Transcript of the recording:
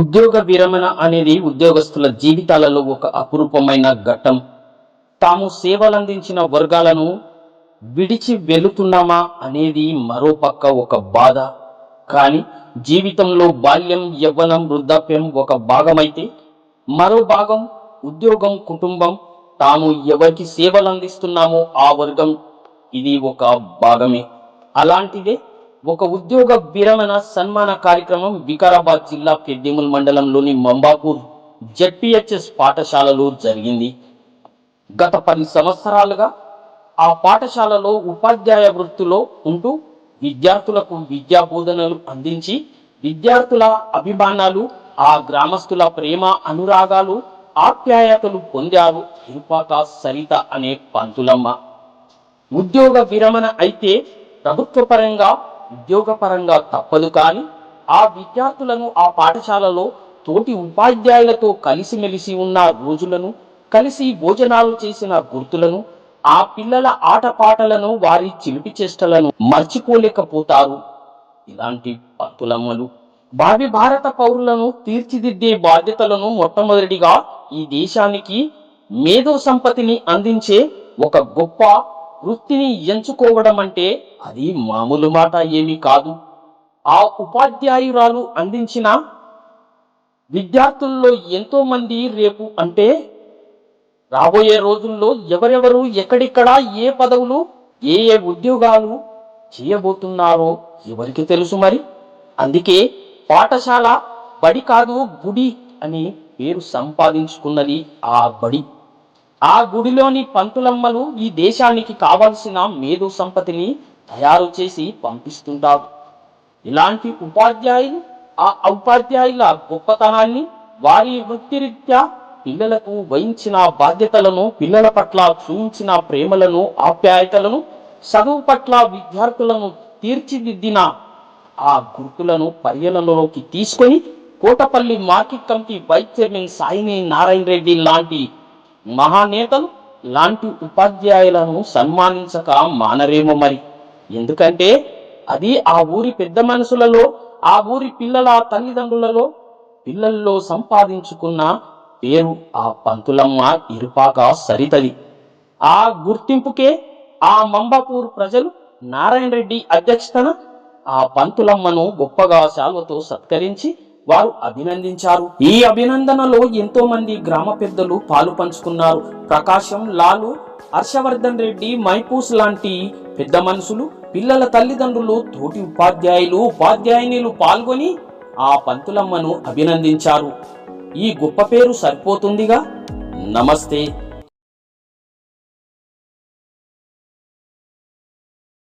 ఉద్యోగ విరమణ అనేది ఉద్యోగస్తుల జీవితాలలో ఒక అపురూపమైన ఘట్టం. తాము సేవలందించిన వర్గాలను విడిచి వెళుతున్నామా అనేది మరో పక్క ఒక బాధ. కానీ జీవితంలో బాల్యం యవ్వనం వృద్ధాప్యం ఒక భాగమైతే మరో భాగం ఉద్యోగం కుటుంబం తాము ఎవరికి సేవలు అందిస్తున్నామో ఆ వర్గం ఇది ఒక భాగమే. అలాంటిదే ఒక ఉద్యోగ విరమణ సన్మాన కార్యక్రమం వికారాబాద్ జిల్లా పెద్దిముల్ మండలంలోని మంబాపూర్ జెడ్పిహెచ్ఎస్ పాఠశాలలో జరిగింది. గత పది సంవత్సరాలుగా ఆ పాఠశాలలో ఉపాధ్యాయ వృత్తిలో ఉంటూ విద్యార్థులకు విద్యా బోధనలు అందించి విద్యార్థుల అభిమానాలు ఆ గ్రామస్తుల ప్రేమ అనురాగాలు ఆప్యాయతలు పొందారు ఇరుపాక సరిత అనే పంతులమ్మ. ఉద్యోగ విరమణ అయితే ప్రభుత్వ పరంగా ఉద్యోగపరంగా తప్పదు కానీ ఆ విద్యార్థులను ఆ పాఠశాలలో తోటి ఉపాధ్యాయులతో కలిసిమెలిసి ఉన్న రోజులను కలిసి భోజనాలు చేసిన గుర్తులను ఆ పిల్లల ఆటపాటలను వారి చిలిపి చేష్టలను మర్చిపోలేకపోతారు. ఇలాంటి పంతులమ్మలు భావి భారత పౌరులను తీర్చిదిద్దే బాధ్యతలను మొట్టమొదటిగా ఈ దేశానికి మేధో సంపత్తిని అందించే ఒక గొప్ప వృత్తిని ఎంచుకోవడం అంటే అది మామూలు మాట ఏమీ కాదు. ఆ ఉపాధ్యాయురాలు అందించిన విద్యార్థుల్లో ఎంతో మంది రేపు అంటే రాబోయే రోజుల్లో ఎవరెవరు ఎక్కడిక్కడ ఏ పదవులు ఏ ఏ ఉద్యోగాలు చేయబోతున్నారో ఎవరికి తెలుసు మరి? అందుకే పాఠశాల బడి కాదు గుడి అని పేరు సంపాదించుకున్నది ఆ బడి. ఆ గుడిలోని పంతులమ్మలు ఈ దేశానికి కావలసిన మేధో సంపత్తిని తయారు చేసి పంపిస్తుంటారు. ఇలాంటి ఉపాధ్యాయులు ఆ ఉపాధ్యాయుల గొప్పతనాన్ని వారి వృత్తిరీత్యా పిల్లలకు వహించిన బాధ్యతలను పిల్లల పట్ల చూపించిన ప్రేమలను ఆప్యాయతలను చదువు పట్ల విద్యార్థులను తీర్చిదిద్దిన ఆ గుర్తులను పర్యలలోకి తీసుకొని Kotapalli market committee vice chairman Saini Narayana Reddy లాంటి మహానేతలు లాంటి ఉపాధ్యాయులను సన్మానించక మానరేమో మరి. ఎందుకంటే అది ఆ ఊరి పెద్ద మనసులలో ఆ ఊరి పిల్లల తల్లిదండ్రులలో పిల్లల్లో సంపాదించుకున్న పేరు ఆ పంతులమ్మ ఇరుపాక సరితది. ఆ గుర్తింపుకే ఆ మంబాపూర్ ప్రజలు నారాయణ రెడ్డి అధ్యక్షతన ఆ పంతులమ్మను గొప్పగా శాల్వతో సత్కరించి వారు అభినందించారు. ఈ అభినందనలో ఎంతో మంది గ్రామ పెద్దలు పాలు పంచుకున్నారు. ప్రకాశం లాలు హర్షవర్ధన్ రెడ్డి మైపూస్ లాంటి పెద్ద మనుషులు పిల్లల తల్లిదండ్రులు తోటి ఉపాధ్యాయులు ఉపాధ్యాయునిలు పాల్గొని ఆ పంతులమ్మను అభినందించారు. ఈ గొప్ప పేరు సరిపోతుందిగా? నమస్తే.